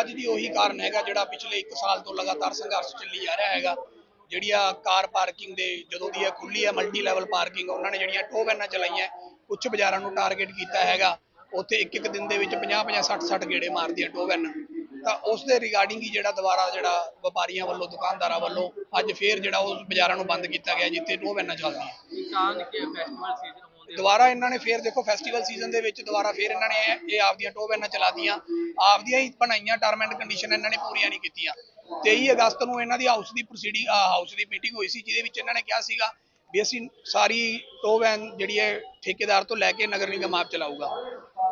ਅੱਜ ਦੀ ਉਹੀ ਕਾਰਨ ਹੈਗਾ ਜਿਹੜਾ ਪਿਛਲੇ 1 ਸਾਲ ਤੋਂ ਲਗਾਤਾਰ ਸੰਘਰਸ਼ ਚੱਲੀ ਜਾ ਰਿਹਾ ਹੈਗਾ। ਜਿਹੜੀ ਕਾਰ ਪਾਰਕਿੰਗ ਦੇ ਜਦੋਂ ਦੀ ਇਹ ਖੁੱਲੀ ਹੈ ਮਲਟੀ ਲੈਵਲ ਪਾਰਕਿੰਗ ਉਹਨਾਂ ਨੇ ਜਿਹੜੀਆਂ ਟੋ ਵੈਨਾਂ ਚਲਾਈਆਂ ਕੁਝ ਬਾਜ਼ਾਰਾਂ ਨੂੰ ਟਾਰਗੇਟ ਕੀਤਾ ਹੈਗਾ। ਉੱਥੇ ਇੱਕ ਇੱਕ ਦਿਨ ਦੇ ਵਿੱਚ 50 50 60 60 ਗੇੜੇ ਮਾਰਦੀਆਂ ਟੋ ਵੈਨਾਂ ਤਾਂ ਉਸ ਦੇ ਰਿਗਾਰਡਿੰਗ ਹੀ ਜਿਹੜਾ ਦੁਬਾਰਾ ਜਿਹੜਾ ਵਪਾਰੀਆਂ ਵੱਲੋਂ, ਦੁਕਾਨਦਾਰਾਂ ਵੱਲੋਂ ਅੱਜ ਫੇਰ ਜਿਹੜਾ ਉਹ ਬਾਜ਼ਾਰਾਂ ਨੂੰ ਬੰਦ ਕੀਤਾ ਗਿਆ, ਜਿੱਥੇ ਟੋ ਵੈਨਾਂ ਚੱਲਦੀਆਂ। ਕਿਸਾਨ ਕੇ ਫੈਸਟੀਵਲ ਸੀਜ਼ਨ ਦੁਬਾਰਾ ਇਹਨਾਂ ਨੇ ਫੇਰ ਦੇਖੋ ਫੈਸਟੀਵਲ ਸੀਜ਼ਨ ਦੇ ਵਿੱਚ ਦੁਬਾਰਾ ਫੇਰ ਇਹਨਾਂ ਨੇ ਇਹ- ਆਪਦੀਆਂ ਟੋ ਵੈਨਾਂ ਚਲਾਤੀਆਂ, ਆਪਦੀਆਂ ਹੀ ਬਣਾਈਆਂ ਟਰਮ ਐਂਡ ਕੰਡੀਸ਼ਨ ਇਹਨਾਂ ਨੇ ਪੂਰੀਆਂ ਨਹੀਂ ਕੀਤੀਆਂ। 23 ਅਗਸਤ ਨੂੰ ਇਹਨਾਂ ਦੀ ਹਾਊਸ ਦੀ ਪ੍ਰੋਸੀਡਿੰਗ ਹਾਊਸ ਦੀ ਮੀਟਿੰਗ ਹੋਈ ਸੀ, ਜਿਹਦੇ ਵਿੱਚ ਇਹਨਾਂ ਨੇ ਕਿਹਾ ਸੀਗਾ ਵੀ ਅਸੀਂ ਸਾਰੀ ਟੋ ਵੈਨ ਜਿਹੜੀ ਹੈ ਠੇਕੇਦਾਰ ਤੋਂ ਲੈ ਕੇ ਨਗਰ ਨਿਗਮ ਆਪ ਚਲਾਊਗਾ।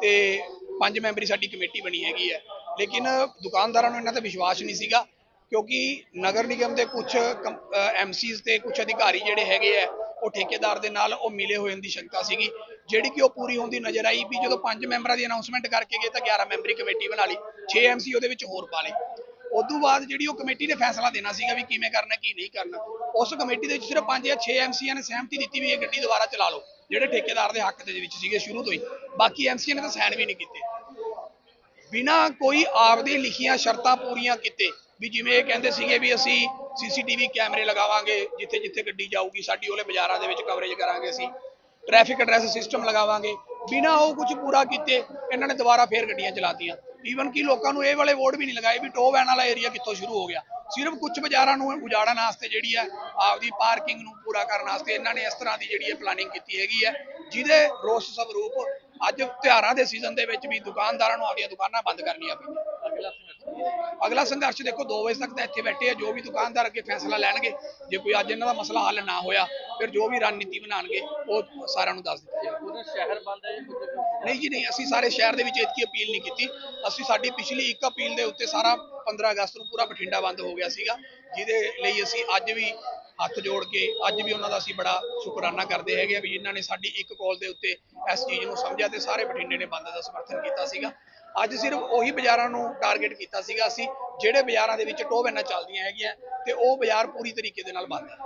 ਤੇ ਪੰਜ ਮੈਂਬਰੀ ਸਾਡੀ ਕਮੇਟੀ ਬਣੀ ਹੈਗੀ ਹੈ। ਲੇਕਿਨ ਦੁਕਾਨਦਾਰਾਂ ਨੂੰ ਇਹਨਾਂ ਤੇ ਵਿਸ਼ਵਾਸ ਨਹੀਂ ਸੀਗਾ। ਕਿਉਂਕਿ ਨਗਰ ਨਿਗਮ ਦੇ ਕੁਝ ਐਮਸੀਜ਼ ਤੇ ਕੁਝ ਅਧਿਕਾਰੀ ਜਿਹੜੇ ਹੈਗੇ ਆ, ਉਹ ਠੇਕੇਦਾਰ ਦੇ ਨਾਲ ਉਹ ਮਿਲੇ ਹੋਏ ਦੀ ਸ਼ੰਕਾ ਸੀਗੀ। ਜਿਹੜੀ ਕਿ ਉਹ ਪੂਰੀ ਹੁੰਦੀ ਨਜ਼ਰ ਆਈ ਵੀ ਜਦੋਂ ਪੰਜ ਮੈਂਬਰਾਂ ਦੀ ਅਨਾਉਂਸਮੈਂਟ ਕਰਕੇ ਗਏ ਤਾਂ 11 ਮੈਂਬਰੀ ਕਮੇਟੀ ਬਣਾ ਲਈ 6 ਐਮਸੀ ਉਹਦੇ ਵਿੱਚ ਹੋਰ ਪਾ ਲਏ। ਤੋਂ ਬਾਅਦ ਜਿਹੜੀ ਉਹ ਕਮੇਟੀ ਨੇ ਫੈਸਲਾ ਦੇਣਾ ਸੀਗਾ ਵੀ ਕਿਵੇਂ ਕਰਨਾ, ਕੀ ਨਹੀਂ ਕਰਨਾ, ਉਸ ਕਮੇਟੀ ਦੇ ਵਿੱਚ ਸਿਰਫ ਪੰਜ ਜਾਂ 6 ਐਮਸੀਆਂ ਨੇ ਸਹਿਮਤੀ ਦਿੱਤੀ ਵੀ ਇਹ ਗੱਡੀ ਦੁਬਾਰਾ ਚਲਾ ਲਓ, ਜਿਹੜੇ ਠੇਕੇਦਾਰ ਦੇ ਹੱਕ ਦੇ ਵਿੱਚ ਸੀਗੇ ਸ਼ੁਰੂ ਤੋਂ ਹੀ। ਬਾਕੀ ਐਮਸੀਆਂ ਨੇ ਤਾਂ ਸਾਈਨ ਵੀ ਨਹੀਂ ਕੀਤੇ। ਬਿਨਾ ਕੋਈ ਆਪਦੀ ਲਿਖੀਆਂ ਸ਼ਰਤਾਂ ਪੂਰੀਆਂ ਕੀਤੇ ਵੀ ਜਿਵੇਂ ਇਹ ਕਹਿੰਦੇ ਸੀਗੇ ਵੀ ਅਸੀਂ ਸੀਸੀਟੀਵੀ ਕੈਮਰੇ ਲਗਾਵਾਂਗੇ, ਜਿੱਥੇ ਜਿੱਥੇ ਗੱਡੀ ਜਾਊਗੀ, ਸਾਡੀ ਉਹਲੇ ਬਾਜ਼ਾਰਾਂ ਦੇ ਵਿੱਚ ਕਵਰੇਜ ਕਰਾਂਗੇ ਅਸੀਂ। ਟ੍ਰੈਫਿਕ ਐਡਰੈਸ ਸਿਸਟਮ ਲਗਾਵਾਂਗੇ। ਬਿਨਾ ਉਹ ਕੁਝ ਪੂਰਾ ਕੀਤੇ, ਇਹਨਾਂ ਨੇ ਦੁਬਾਰਾ ਫੇਰ ਗੱਡੀਆਂ ਚਲਾਤੀਆਂ। ਈਵਨ ਕਿ ਲੋਕਾਂ ਨੂੰ ਇਹ ਵਾਲੇ ਵੋਟ ਵੀ ਨਹੀਂ ਲਗਾਏ ਵੀ ਟੋ ਵੈਨ ਵਾਲਾ ਏਰੀਆ ਕਿੱਥੋਂ ਸ਼ੁਰੂ ਹੋ ਗਿਆ। ਸਿਰਫ ਕੁਝ ਬਾਜ਼ਾਰਾਂ ਨੂੰ ਉਜਾੜਨ ਵਾਸਤੇ ਜਿਹੜੀ ਹੈ, ਆਪਦੀ ਪਾਰਕਿੰਗ ਨੂੰ ਪੂਰਾ ਕਰਨ ਵਾਸਤੇ ਇਹਨਾਂ ਨੇ ਇਸ ਤਰ੍ਹਾਂ ਦੀ ਜਿਹੜੀ ਹੈ ਪਲਾਨਿੰਗ ਕੀਤੀ ਹੈਗੀ ਹੈ, ਜਿਹਦੇ ਰੋਸ ਸਵਰੂਪ ਅੱਜ ਤਿਉਹਾਰਾਂ ਦੇ ਸੀਜ਼ਨ ਦੇ ਵਿੱਚ ਵੀ ਦੁਕਾਨਦਾਰਾਂ ਨੂੰ ਆਪਣੀਆਂ ਦੁਕਾਨਾਂ ਬੰਦ ਕਰਨੀਆਂ ਪਈਆਂ। ਅਗਲਾ ਸੰਘਰਸ਼ ਦੇਖੋ 2 ਵਜੇ ਤੱਕ ਤਾਂ ਇੱਥੇ ਬੈਠੇ ਆ ਜੋ ਵੀ ਦੁਕਾਨਦਾਰ ਅੱਗੇ ਫੈਸਲਾ ਲੈਣਗੇ ਜੇ ਕੋਈ ਅੱਜ ਇਹਨਾਂ ਦਾ ਮਸਲਾ ਹੱਲ ਨਾ ਹੋਇਆ ਫਿਰ ਜੋ ਵੀ ਰਣਨੀਤੀ ਬਣਾਉਣਗੇ ਉਹ ਸਾਰਿਆਂ ਨੂੰ ਦੱਸ ਦਿੱਤਾ ਜਾਏਗਾ। ਪੂਰਾ ਸ਼ਹਿਰ ਬੰਦ ਹੈ ਨਹੀਂ ਜੀ ਨਹੀਂ ਅਸੀਂ ਸਾਰੇ ਸ਼ਹਿਰ ਦੇ ਵਿੱਚ ਇਤਕੀ ਅਪੀਲ ਨਹੀਂ ਕੀਤੀ। ਅਸੀਂ ਸਾਡੀ ਪਿਛਲੀ ਇੱਕ ਅਪੀਲ ਦੇ ਉੱਤੇ ਸਾਰਾ 15 ਅਗਸਤ ਨੂੰ ਪੂਰਾ ਬਠਿੰਡਾ ਬੰਦ ਹੋ ਗਿਆ ਸੀਗਾ ਜਿਹਦੇ ਲਈ ਅਸੀਂ ਅੱਜ ਵੀ ਹੱਥ ਜੋੜ ਕੇ ਅੱਜ ਵੀ ਉਹਨਾਂ ਦਾ ਅਸੀਂ ਬੜਾ ਸ਼ੁਕਰਾਨਾ ਕਰਦੇ ਹੈਗੇ ਆ ਵੀ ਜਿਨ੍ਹਾਂ ਨੇ ਸਾਡੀ ਇੱਕ ਕਾਲ ਦੇ ਉੱਤੇ ਇਸ ਚੀਜ਼ ਨੂੰ ਸਮਝਿਆ ਤੇ ਸਾਰੇ ਬਠਿੰਡੇ ਨੇ ਬੰਦ ਦਾ ਸਮਰਥਨ ਕੀਤਾ ਸੀਗਾ। ਅੱਜ ਸਿਰਫ ਉਹੀ ਬਾਜ਼ਾਰਾਂ ਨੂੰ ਟਾਰਗੇਟ ਕੀਤਾ ਸੀਗਾ ਅਸੀਂ, ਜਿਹੜੇ ਬਾਜ਼ਾਰਾਂ ਦੇ ਵਿੱਚ ਟੋਬੈਨਾਂ ਚੱਲਦੀਆਂ ਹੈਗੀਆਂ ਤੇ ਉਹ ਬਾਜ਼ਾਰ ਪੂਰੀ ਤਰੀਕੇ ਦੇ ਨਾਲ ਬੰਦ ਹੈ